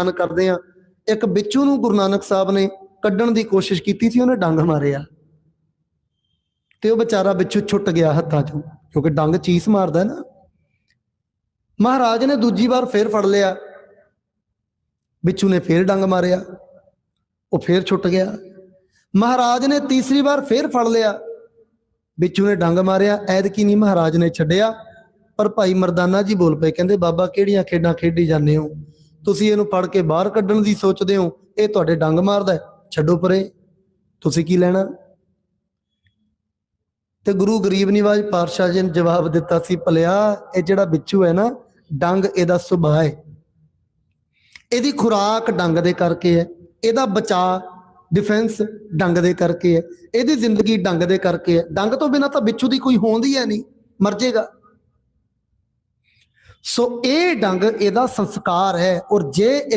ਬਿਆਨ ਕਰਦੇ ਆ ਇੱਕ ਵਿੱਚੂ ਨੂੰ ਗੁਰੂ ਨਾਨਕ ਸਾਹਿਬ ਨੇ ਕੱਢਣ ਦੀ ਕੋਸ਼ਿਸ਼ ਕੀਤੀ ਸੀ, ਉਹਨੇ ਡੰਗ ਮਾਰਿਆ। ਤੇ ਉਹ ਵਿਚਾਰਾ ਬਿੱਚੂ ਛੁੱਟ ਗਿਆ ਹੱਥਾਂ ਚੋਂ, ਕਿਉਂਕਿ ਡੰਗ ਚੀਸ ਮਾਰਦਾ ਨਾ। ਮਹਾਰਾਜ ਨੇ ਦੂਜੀ ਵਾਰ ਫੇਰ ਫੜ ਲਿਆ। ਵਿੱਚੂ ਨੇ ਫੇਰ ਡੰਗ ਮਾਰਿਆ, ਉਹ ਫੇਰ ਛੁੱਟ ਗਿਆ। ਮਹਾਰਾਜ ਨੇ ਤੀਸਰੀ ਵਾਰ ਫੇਰ ਫੜ ਲਿਆ। ਵਿੱਚੂ ਨੇ ਡੰਗ ਮਾਰਿਆ ਐਦ ਕੀ ਨਹੀਂ ਮਹਾਰਾਜ ਨੇ ਛੱਡਿਆ। ਪਰ ਭਾਈ ਮਰਦਾਨਾ ਜੀ ਬੋਲ ਪਏ, ਕਹਿੰਦੇ, ਬਾਬਾ, ਕਿਹੜੀਆਂ ਖੇਡਾਂ ਖੇਡੀ ਜਾਂਦੇ ਹੋ? ਤੁਸੀਂ ਇਹਨੂੰ ਫੜ ਕੇ ਬਾਹਰ ਕੱਢਣ ਦੀ ਸੋਚਦੇ ਹੋ, ਇਹ ਤੁਹਾਡੇ ਡੰਗ ਮਾਰਦਾ ਛੱਡੋ ਪਰੇ, ਤੁਸੀਂ ਕੀ ਲੈਣਾ? ਤੇ ਗੁਰੂ ਗਰੀਬ ਨਿਵਾਜ ਪਾਤਸ਼ਾਹ ਜੀ ਨੇ ਜਵਾਬ ਦਿੱਤਾ ਸੀ, ਭਲਿਆ, ਇਹ ਜਿਹੜਾ ਬਿੱਛੂ ਹੈ ਨਾ, ਡੰਗ ਇਹਦਾ ਸੁਭਾਅ ਹੈ। ਇਹਦੀ ਖੁਰਾਕ ਡੰਗ ਦੇ ਕਰਕੇ ਹੈ, ਇਹਦਾ ਬਚਾ ਡਿਫੈਂਸ ਡੰਗ ਦੇ ਕਰਕੇ ਹੈ, ਇਹਦੀ ਜ਼ਿੰਦਗੀ ਡੰਗ ਦੇ ਕਰਕੇ ਹੈ। ਡੰਗ ਤੋਂ ਬਿਨਾ ਤਾਂ ਬਿੱਛੂ ਦੀ ਕੋਈ ਹੋਂਦ ਹੀ ਹੈ ਨਹੀਂ, ਮਰ ਜਾਏਗਾ। ਸੋ ਇਹ ਡੰਗ ਇਹਦਾ ਸੰਸਕਾਰ ਹੈ ਔਰ ਜੇ ਇੱਕ